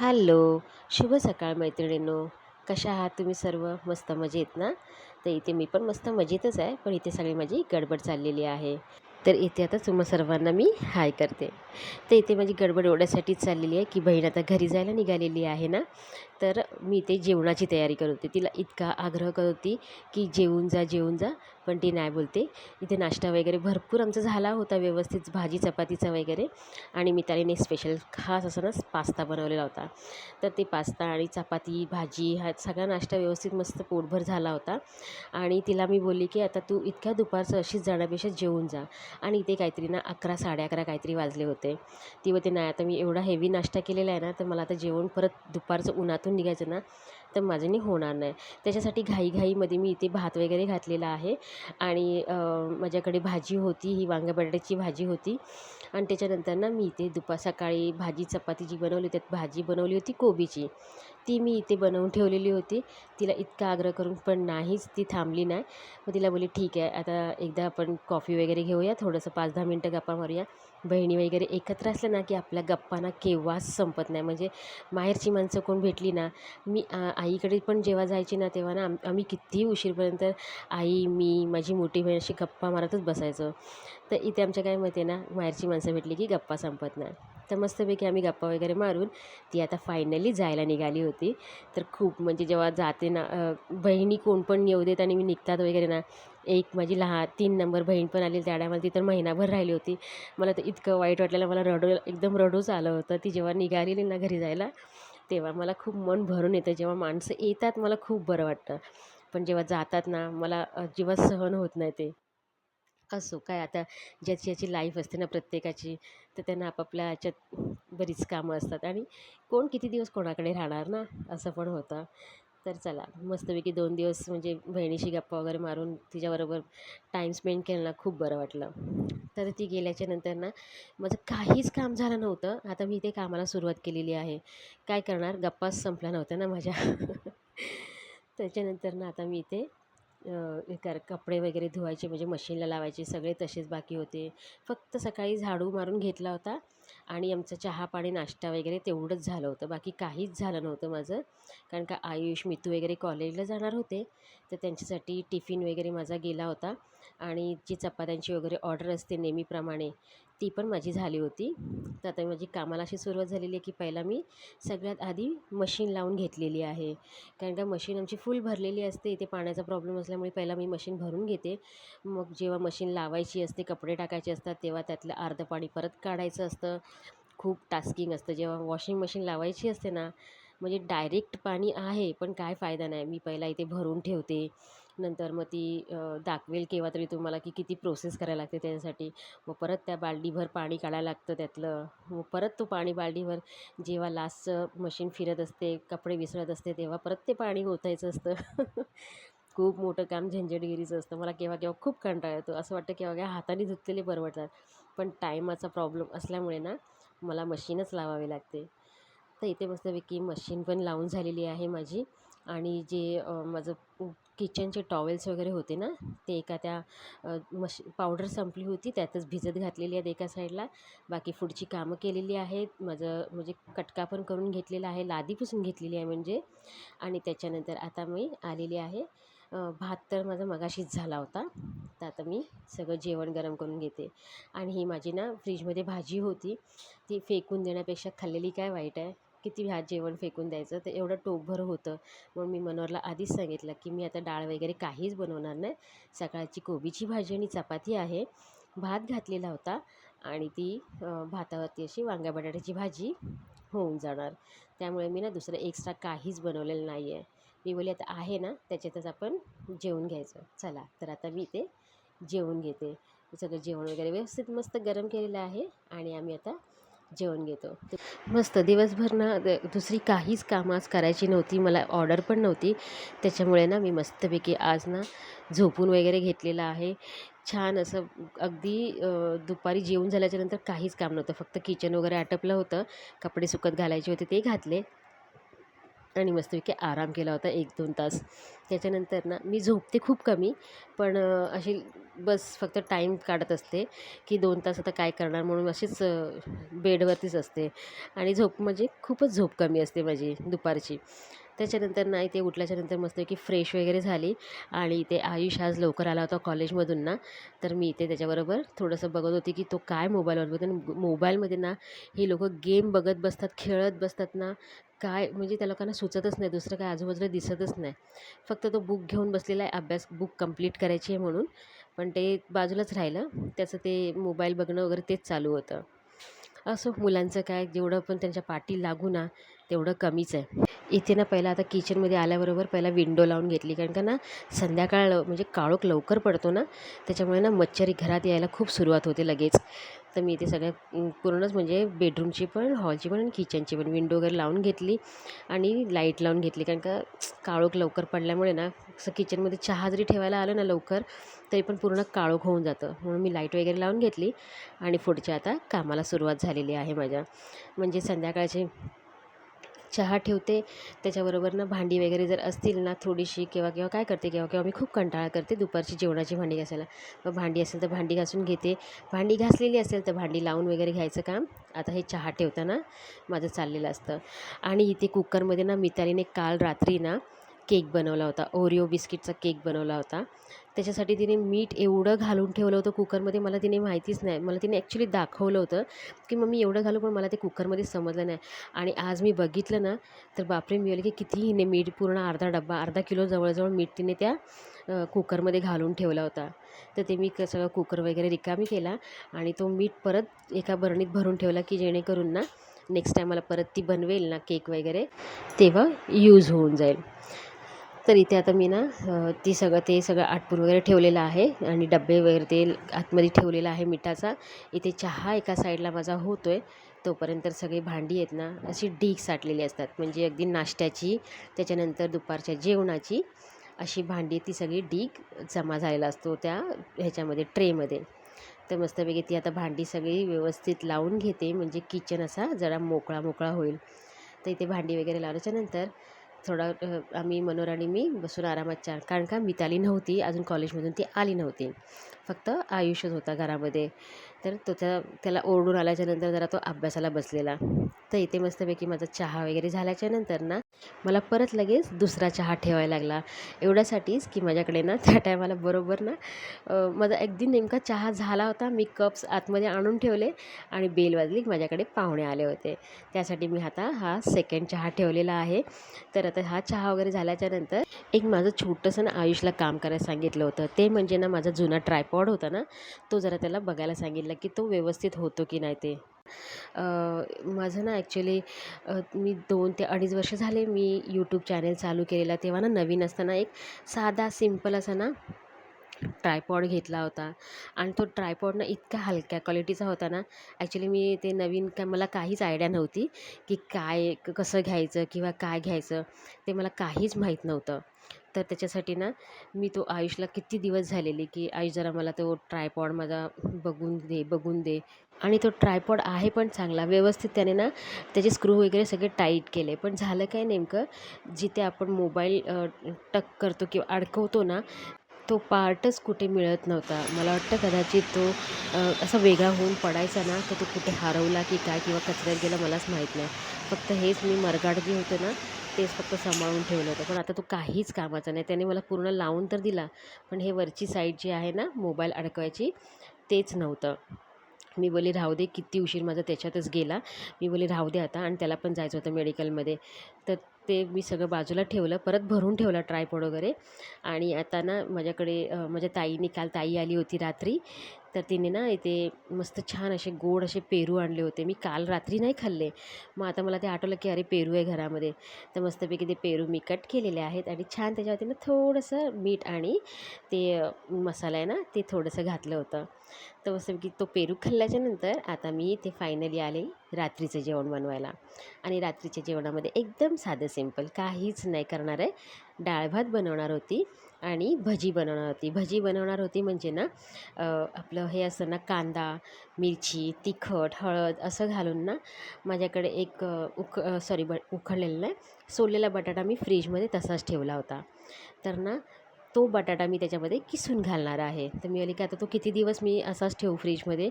Hello शुभ सकाळ मैत्रिणींनो. कशा आहात तुम्ही सर्व? मस्त मजेत ना? तर इथे मी पण मस्त मजेतच आहे पण इथे सगळी माझी गडबड चाललेली आहे. तर इथे आता तुम्हा सर्वांना मी हाय करते. तर इथे माझी गडबड एवढ्यासाठीच चाललेली आहे की बहीण आता घरी जायला निघालेली आहे ना? तर मी ते जेवणाची तयारी करत होते. तिला इतका आग्रह करत होती की जेवून जा जेवून जा. पण ती नाही बोलते. इथे नाश्ता वगैरे भरपूर आमचा झाला होता व्यवस्थित. भाजी चपातीचा वगैरे. आणि मी त्याने स्पेशल खास असं ना पास्ता बनवलेला होता. तर ते पास्ता आणि चपाती भाजी हा सगळा नाश्ता व्यवस्थित मस्त पोटभर झाला होता. आणि तिला मी बोलली की आता तू इतक्या दुपारचं अशीच जाण्यापेक्षा जेवून जा. आणि इथे काहीतरी ना अकरा साडे अकरा काहीतरी वाजले होते. ती होते नाही आता मी एवढा हेवी नाश्ता केलेला आहे ना तर मला आता जेवण परत दुपारचं उन्हात इथून निघायचं ना तर माझ्याने होणार नाही. त्याच्यासाठी घाईघाईमध्ये मी इथे भात वगैरे घातलेला आहे. आणि माझ्याकडे भाजी होती ही वांग्या बटाट्याची भाजी होती. आणि त्याच्यानंतर ना मी इथे दुपार सकाळी भाजी चपाती जी बनवली त्यात भाजी बनवली होती कोबीची. ती मी इथे बनवून ठेवलेली होती. तिला इतका आग्रह करून पण नाहीच ती थांबली नाही. मग तिला बोलली ठीक आहे आता एकदा आपण कॉफी वगैरे घेऊया थोडंसं पाच दहा मिनटं गप्पा मारूया. बहिणी वगैरे एकत्र असल्या ना की आपल्या गप्पांना केव्हाच संपत नाही. म्हणजे माहेरची माणसं कोण भेटली ना मी आईकडे पण जेव्हा जायची ना तेव्हा ना आम आम्ही कितीही उशीरपर्यंत आई मी माझी मोठी बहीण अशी गप्पा मारतच बसायचो. तर इथे आमच्या काय मते ना माहेरची माणसं भेटली की गप्पा संपत नाही. तर मस्तपैकी आम्ही गप्पा वगैरे मारून ती आता फायनली जायला निघाली होती. तर खूप म्हणजे जेव्हा जाते ना बहिणी कोण पण येऊ देत आणि मी निघतात वगैरे ना एक माझी लहान तीन नंबर बहीण पण आली त्या टायमाला ती तर महिनाभर राहिली होती. मला तर इतकं वाईट वाटलेलं मला रडू एकदम रडूच आलं होतं. ती जेव्हा निघालेली ना घरी जायला तेव्हा मला खूप मन भरून येतं. जेव्हा माणसं येतात मला खूप बरं वाटतं. पण जेव्हा जातात ना मला अजिबात सहन होत नाही ते. असो काय आता ज्याची ज्याची लाईफ असते ना प्रत्येकाची तर त्यांना आपापल्या ह्याच्यात बरीच कामं असतात. आणि कोण किती दिवस कोणाकडे राहणार ना असं पण होतं. तर चला मस्तपैकी दोन दिवस म्हणजे बहिणीशी गप्पा वगैरे मारून तिच्याबरोबर टाईम स्पेंड केला खूप बरं वाटलं. तर ती गेल्याच्यानंतर ना माझं काहीच काम झालं नव्हतं. आता मी इथे कामाला सुरुवात केलेली आहे. काय करणार? गप्पाच संपल्या नव्हत्या ना माझ्या. त्याच्यानंतर ना आता मी इथे कर कपडे वगैरे धुवायचे म्हणजे मशीनला लावायचे सगळे तसेच बाकी होते. फक्त सकाळी झाडू मारून घेतला होता आणि आमचं चहा पाणी नाश्ता वगैरे तेवढंच झालं होतं. बाकी काहीच झालं नव्हतं माझं. कारण का आयुष मितू वगैरे कॉलेजला जाणार होते. तर त्यांच्यासाठी टिफिन वगैरे माझा गेला होता. आणि जी चपात्यांची वगैरे ऑर्डर असते नेहमीप्रमाणे ती पण माझी झाली होती. तर आता माझी कामाला अशी सुरुवात झालेली आहे की पहिला मी सगळ्यात आधी मशीन लावून घेतलेली आहे. कारण का मशीन आमची फुल भरलेली असते इथे पाण्याचा प्रॉब्लेम असल्यामुळे पहिला मी मशीन भरून घेते. मग जेव्हा मशीन लावायची असते कपडे टाकायचे असतात तेव्हा त्यातलं अर्धं पाणी परत काढायचं असतं. खूप टास्किंग असतं. जेव्हा वॉशिंग मशीन लावायची असते ना म्हणजे डायरेक्ट पाणी आहे पण काय फायदा नाही. मी पहिला इथे भरून ठेवते. नंतर मग ती दाखवेल केव्हा तरी तुम्हाला की किती प्रोसेस करायला लागते त्याच्यासाठी. मग परत त्या बालडीभर पाणी काढायला लागतं त्यातलं. मग परत तो पाणी बालडीभर जेव्हा लास्टचं मशीन फिरत असते कपडे विसरत असते तेव्हा परत ते पाणी ओतायचं असतं. खूप मोठं काम झंझटगिरीचं असतं. मला केव्हा केव्हा खूप कंटाळा येतो. असं वाटतं केव्हा केव्हा हाताने धुतलेले परवडतात. पण टायमाचा प्रॉब्लेम असल्यामुळे ना मला मशीनच लावावी लागते. तर इथे मस्तपैकी मशीन पण लावून झालेली आहे माझी. आणि जे माझं किचनचे टॉवेल्स वगैरे होते ना ते एका त्या मश पावडर संपली होती त्यातच भिजत घातलेली आहेत एका साईडला. बाकी पुढची कामं केलेली आहेत. माझं म्हणजे कटका पण करून घेतलेला आहे लादी पुसून घेतलेली आहे म्हणजे. आणि त्याच्यानंतर आता मी आलेली आहे. भात तर माझा मगाशीच झाला होता. तर आता मी सगळं जेवण गरम करून घेते. आणि ही माझी ना फ्रीजमध्ये भाजी होती. ती फेकून देण्यापेक्षा खाल्लेली काय वाईट आहे. किती भात जेवण फेकून द्यायचं? तर एवढं टोकभर होतं. म्हणून मी मनोहरला आधीच सांगितलं की मी आता डाळ वगैरे काहीच बनवणार नाही. सकाळची कोबीची भाजी आणि चपाती आहे. भात घातलेला होता आणि ती भातावरती अशी वांग्या बटाट्याची भाजी होऊन जाणार. त्यामुळे मी ना दुसरं एक्स्ट्रा काहीच बनवलेलं नाही आहे मी बोली आता आहे ना त्याच्यातच आपण जेवून घ्यायचं. चला तर आता मी ते जेवून घेते. सगळं जेवण वगैरे व्यवस्थित मस्त गरम केलेलं आहे आणि आम्ही आता जेवण घेतो. मस्त दिवसभर ना दुसरी काहीच कामं आज करायची नव्हती. मला ऑर्डर पण नव्हती. त्याच्यामुळे ना मी मस्तपैकी आज ना झोपून वगैरे घेतलेलं आहे. छान असं अगदी दुपारी जेवण झाल्याच्यानंतर काहीच काम नव्हतं. फक्त किचन वगैरे आटपलं होतं. कपडे सुकत घालायचे होते ते घातले. आणि मस्तपैकी आराम केला होता एक दोन तास. त्याच्यानंतर ना मी झोपते खूप कमी पण अशी बस फक्त टाईम काढत असते की दोन तास आता काय करणार म्हणून अशीच बेडवरतीच असते. आणि झोप म्हणजे खूपच झोप कमी असते माझी दुपारची. त्याच्यानंतर नाही ते उठल्याच्यानंतर मस्त की फ्रेश वगैरे झाली. आणि इथे आयुष आज लवकर आला होता कॉलेजमधून ना. तर मी इथे त्याच्याबरोबर थोडंसं बघत होती की तो काय मोबाईलवर बघतो. मोबाईलमध्ये ना हे लोक गेम बघत बसतात खेळत बसतात ना. काय म्हणजे त्या लोकांना सुचतच नाही. दुसरं काय आजूबाजूला दिसतच नाही. फक्त तो बुक घेऊन बसलेला आहे. अभ्यास बुक कंप्लीट करायची आहे म्हणून. पण ते बाजूलाच राहिलं. त्याचं ते मोबाईल बघणं वगैरे तेच चालू होतं. असो मुलांचं काय जेवढं पण त्यांच्या पाठी लागू ना तेवढं कमीच आहे. इथे ना पहिला आता किचनमध्ये आल्याबरोबर पहिला विंडो लावून घेतली. कारण का ना संध्याकाळ म्हणजे काळोख लवकर पडतो ना त्याच्यामुळे ना मच्छरी घरात यायला खूप सुरुवात होते लगेच. तर मी इथे सगळ्या पूर्णच म्हणजे बेडरूमची पण हॉलची पण आणि किचनची पण विंडो वगैरे लावून घेतली आणि लाइट लावून घेतली. कारण का काळोख लवकर पडल्यामुळे ना असं किचनमध्ये चहा जरी ठेवायला आलं ना लवकर तरी पण पूर्ण काळोख होऊन जातं. म्हणून मी लाइट वगैरे लावून घेतली आणि पुढच्या आता कामाला सुरुवात झालेली आहे माझ्या. म्हणजे संध्याकाळचे चहा ठेवते. त्याच्याबरोबर ना भांडी वगैरे जर असतील ना थोडीशी केव्हा किंवा काय करते किंवा केव्हा मी खूप कंटाळा करते दुपारची जेवणाची भांडी घासायला. मग भांडी असेल तर भांडी घासून घेते. भांडी घासलेली असेल तर भांडी लावून वगैरे घ्यायचं काम. आता हे चहा ठेवताना माझं चाललेलं असतं. आणि इथे कुकरमध्ये ना मितालीने काल रात्री ना केक बनवला होता. ओरिओ बिस्किटचा केक बनवला होता. त्याच्यासाठी तिने मीठ एवढं घालून ठेवलं होतं कुकरमध्ये मला तिने माहितीच नाही. मला तिने ॲक्च्युली दाखवलं होतं की मग मी एवढं घालू पण मला ते कुकरमध्ये समजलं नाही. आणि आज मी बघितलं ना तर बापरे मी की किती हिने मीठ पूर्ण अर्धा डब्बा अर्धा किलो जवळजवळ मीठ तिने त्या कुकरमध्ये घालून ठेवला होता. तर ते मी सगळं कुकर वगैरे रिकामी केला आणि तो मीठ परत एका बरणीत भरून ठेवला की जेणेकरून ना नेक्स्ट टाईम मला परत ती बनवेल ना केक वगैरे तेव्हा यूज होऊन जाईल. तर इथे आता मी ना ती सगळं ते सगळं आटपून वगैरे ठेवलेलं आहे आणि डबे वगैरे ते आतमध्ये ठेवलेला आहे मिठाचा. इथे चहा एका साईडला माझा होतो आहे तोपर्यंत सगळी भांडी आहेत ना अशी ढीक साठलेली असतात. म्हणजे अगदी नाश्त्याची त्याच्यानंतर दुपारच्या जेवणाची अशी भांडी ती सगळी डीक जमा झालेला असतो त्या ह्याच्यामध्ये ट्रेमध्ये. तर मस्तपैकी ती आता भांडी सगळी व्यवस्थित लावून घेते. म्हणजे किचन असा जरा मोकळा मोकळा होईल. तर इथे भांडी वगैरे लावल्याच्यानंतर थोडा आम्ही मनोर आणि मी बसून आरामात चार कारण का मिताली नव्हती अजून कॉलेजमधून ती आली नव्हती. फक्त आयुष्यच होता घरामध्ये. तर तो त्या त्याला ओरडून आल्याच्यानंतर जरा तो अभ्यासाला बसलेला. तर इथे मस्तपैकी माझा चहा वगैरे झाल्याच्यानंतर ना मला परत लगेच दुसरा चहा ठेवायला लागला. एवढ्यासाठीच की माझ्याकडे ना त्या टायमाला बरोबर ना माझा अगदी नेमका चहा झाला होता. मी कप्स आतमध्ये आणून ठेवले आणि बेल वाजली माझ्याकडे पाहुणे आले होते. त्यासाठी मी आता हा सेकंड चहा ठेवलेला आहे. तर आता हा चहा वगैरे झाल्याच्यानंतर एक माझं छोटंसं ना आयुषला काम करायला सांगितलं होतं. ते म्हणजे ना माझा जुना ट्रायपॉड होता ना तो जरा त्याला बघायला सांगितलं की तो व्यवस्थित होतो की नाही ते. माझं ना ॲक्च्युली मी दोन ते अडीच वर्ष झाले मी यूट्यूब चॅनेल चालू केलेला तेव्हा ना नवीन असताना एक साधा सिंपल असा ना ट्रायपॉड घेतला होता. आणि तो ट्रायपॉड ना इतका हलक्या क्वालिटीचा होता ना. ॲक्च्युली मी ते नवीन काय मला काहीच आयडिया नव्हती की काय कसं घ्यायचं किंवा काय घ्यायचं ते मला काहीच माहीत नव्हतं. तर त्याच्यासाठी ना मी तो आयुषला किती दिवस झालेली की आयुष जरा मला तो ट्रायपॉड माझा बघून दे बघून दे. आणि तो ट्रायपॉड आहे पण चांगला. व्यवस्थित त्याने ना त्याचे स्क्रू वगैरे सगळे टाईट केले. पण झालं काय नेमकं जिथे आपण मोबाईल टक करतो किंवा अडकवतो ना तो पार्टच कुठे मिळत नव्हता. मला वाटतं कदाचित तो असा वेगळा होऊन पडायचा ना तर तो कुठे हरवला की काय किंवा कचऱ्यात गेला मलाच माहीत नाही. फक्त हेच मी मरगाड जे होतं ना तेच फक्त सांभाळून ठेवलं होतं. पण आता तो काहीच कामाचा नाही. त्याने मला पूर्ण लावून तर दिला पण हे वरची साईड जी आहे ना मोबाईल अडकवायची तेच नव्हतं. मी बोली राहू दे किती उशीर माझा त्याच्यातच गेला. मी बोली राहू दे आता. आणि त्याला पण जायचं होतं मेडिकलमध्ये. तर ते मी सगळं बाजूला ठेवलं परत भरून ठेवलं ट्रायपॉड वगैरे. आणि आता ना माझ्याकडे माझ्या ताईने काल ताई आली होती रात्री. तर तिने ना इथे मस्त छान असे गोड असे पेरू आणले होते. मी काल रात्री नाही खाल्ले. मग आता मला ते आठवलं की अरे पेरू आहे घरामध्ये. तर मस्तपैकी ते पेरू मी कट केलेले आहेत आणि छान त्याच्यावरती ना थोडंसं मीठ आणि ते मसाला आहे ना ते थोडंसं घातलं होतं. तर मस्तपैकी तो पेरू खाल्ल्याच्यानंतर आता मी ते फायनली आले रात्रीचं जेवण बनवायला. आणि रात्रीच्या जेवणामध्ये एकदम साधं सिंपल काहीच नाही करणार आहे. डाळ भात बनवणार होती आणि भजी बनवणार होती. भजी बनवणार होती म्हणजे ना आपलं हे असं ना कांदा मिरची तिखट हळद असं घालून ना माझ्याकडे एक उख सॉरी ब उखळलेलं नाही सोललेला बटाटा मी फ्रीजमध्ये तसाच ठेवला होता. तर ना तो बटाटा मी त्याच्यामध्ये किसून घालणार आहे. तर मी आली की आता तो किती दिवस मी असाच ठेवू फ्रीजमध्ये?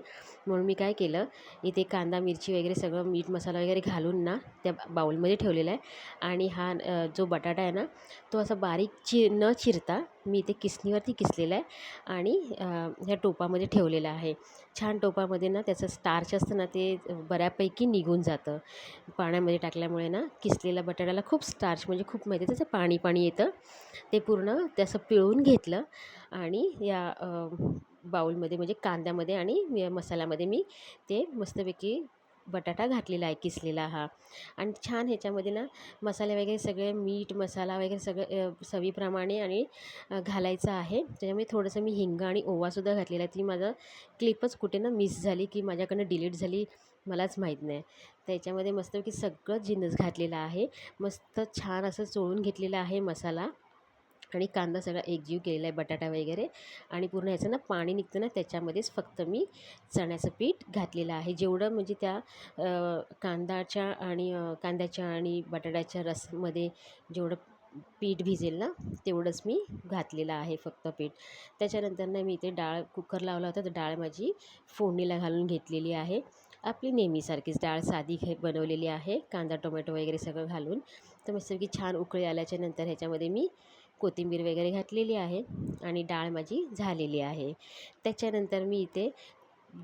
म्हणून मी काय केलं इथे कांदा मिरची वगैरे सगळं मीठ मसाला वगैरे घालून ना त्या बाऊलमध्ये ठेवलेला आहे. आणि हा जो बटाटा आहे ना तो असा बारीक चि न चिरता मी इथे किसणीवरती किसलेला आहे आणि ह्या टोपामध्ये ठेवलेला आहे. छान टोपामध्ये ना त्याचं स्टार्च असतं ना ते बऱ्यापैकी निघून जातं. पाण्यामध्ये टाकल्यामुळे ना किसलेल्या बटाट्याला खूप स्टार्च म्हणजे खूप माहिती आहे त्याचं पाणी पाणी येतं. ते पूर्ण त्याचं पिळून घेतलं आणि या बाऊलमध्ये बाउलमध्ये म्हणजे कांद्यामध्ये आणि मसाल्यामध्ये मी ते मस्तपैकी बटाटा घातलेला आहे किसलेला हा. आणि छान ह्याच्यामध्ये ना मसाले वगैरे सगळे मीठ मसाला वगैरे सगळं सवीप्रमाणे चवीप्रमाणे आणि घालायचं आहे. त्याच्यामुळे थोडंसं मी हिंग आणि ओवासुद्धा घातलेला आहे. ती माझं क्लिपच कुठे ना मिस झाली की माझ्याकडनं डिलीट झाली मलाच माहीत नाही. त्याच्यामध्ये मस्तपैकी सगळं जिन्नस घातलेला आहे. मस्त छान असं चोळून घेतलेला आहे मसाला. आणि कांदा सगळा एकजीव केलेला आहे बटाटा वगैरे. आणि पूर्ण ह्याचं ना पाणी निघतं ना त्याच्यामध्येच फक्त मी चण्याचं पीठ घातलेलं आहे. जेवढं म्हणजे त्या कांदाच्या आणि कांद्याच्या आणि बटाट्याच्या रसमध्ये जेवढं पीठ भिजेल ना तेवढंच मी घातलेलं आहे फक्त पीठ. त्याच्यानंतर ना मी इथे डाळ कुकर लावला होता तर डाळ माझी फोडणीला घालून घेतलेली आहे. आपली नेहमीसारखीच डाळ साधी घे बनवलेली आहे. कांदा टोमॅटो वगैरे सगळं घालून. तर मस्तपैकी छान उकळी आल्याच्यानंतर ह्याच्यामध्ये मी कोथिंबीर वगैरे घातलेली आहे आणि डाळ माझी झालेली आहे. त्याच्यानंतर मी इथे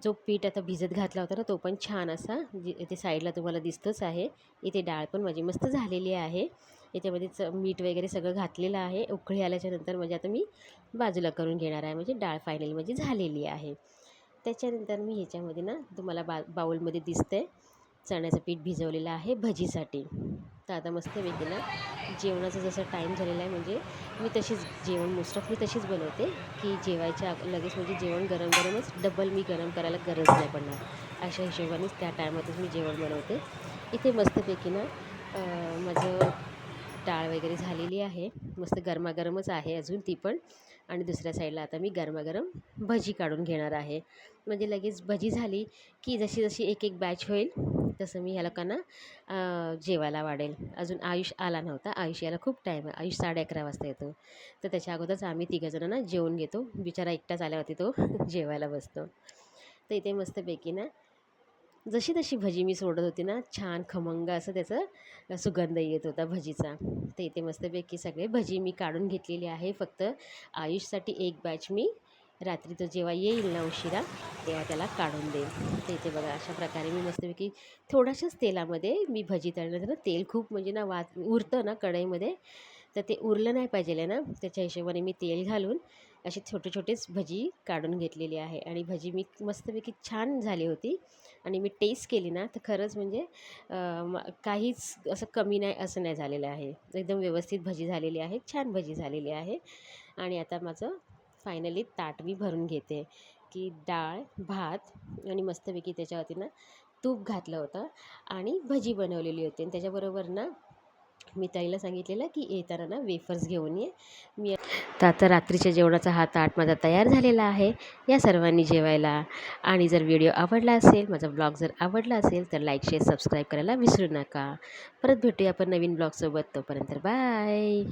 जो पीठ आता भिजत घातला होता ना तो पण छान असा जे इथे साईडला तुम्हाला दिसतोच आहे. इथे डाळ पण माझी मस्त झालेली आहे. याच्यामध्ये च मीठ वगैरे सगळं घातलेलं आहे. उकळी आल्याच्यानंतर म्हणजे आता मी बाजूला करून घेणार आहे. म्हणजे डाळ फायनली माझी झालेली आहे. त्याच्यानंतर मी ह्याच्यामध्ये ना तुम्हाला बा बाऊलमध्ये दिसतं आहे चण्याचं पीठ भिजवलेलं आहे भजीसाठी. तर आता मस्तपैकी ना जेवणाचा जसं टाईम झालेला आहे म्हणजे मी तशीच जेवण मोस्ट ऑफ मी तशीच बनवते. की जेवायच्या लगेच म्हणजे जेवण गरम गरमच डबल मी गरम करायला गरज नाही पडणार. अशा हिशोबानेच त्या टायमातच मी जेवण बनवते. इथे मस्तपैकी ना माझं डाळ वगैरे झालेली आहे. मस्त गरमागरमच आहे अजून ती पण. आणि दुसऱ्या साईडला आता मी गरमागरम भजी काढून घेणार आहे. म्हणजे लगेच भजी झाली की जशी जशी एक एक बॅच होईल तसं मी ह्या लोकांना जेवायला वाढेल. अजून आयुष आला नव्हता. आयुष याला खूप टाईम आहे. आयुष साडे अकरा वाजता येतो. तर त्याच्या अगोदरच आम्ही तिघंजणांना जेवून घेतो. बिचारा एकटाच आल्यावरती तो जेवायला बसतो. तर इथे मस्तपैकी ना जशी तशी भजी मी सोडत होती ना छान खमंग असं त्याचं सुगंध येत होता भजीचा. तर इथे मस्तपैकी सगळे भजी मी काढून घेतलेली आहे. फक्त आयुषसाठी एक बॅच मी रात्री तो जेव्हा येईल ना उशिरा तेव्हा त्याला काढून देईल. तर इथे बघा अशा प्रकारे मी मस्तपैकी थोड्याशाच तेलामध्ये मी भजी तळलं ना तेल खूप म्हणजे ना वात उरतं ना कढईमध्ये तर ते उरलं नाही पाहिजे ना त्याच्या हिशोबाने मी तेल घालून अशी छोटे छोटेच भजी काढून घेतलेली आहे. आणि भजी मी मस्तपैकी छान झाली होती आणि मी टेस्ट केली ना तर खरंच म्हणजे काहीच असं कमी नाही असं नाही झालेलं आहे. एकदम व्यवस्थित भजी झालेली आहे छान भजी झालेली आहे. आणि आता माझं फायनली ताट मी भरून घेते. की डाळ भात आणि मस्तपैकी त्याच्यावरती ना तूप घातलं होतं आणि भजी बनवलेली होती. आणि त्याच्याबरोबर ना मी ताईला सांगितलेलं की येताना ना वेफर्स घेऊन ये. मी तर आता रात्रीच्या जेवणाचा हा ताट माझा तयार झालेला आहे. या सर्वांनी जेवायला. आणि जर व्हिडिओ आवडला असेल माझा ब्लॉग जर आवडला असेल तर लाईक शेअर सबस्क्राईब करायला विसरू नका. परत भेटूया आपण नवीन ब्लॉगसोबत तोपर्यंत बाय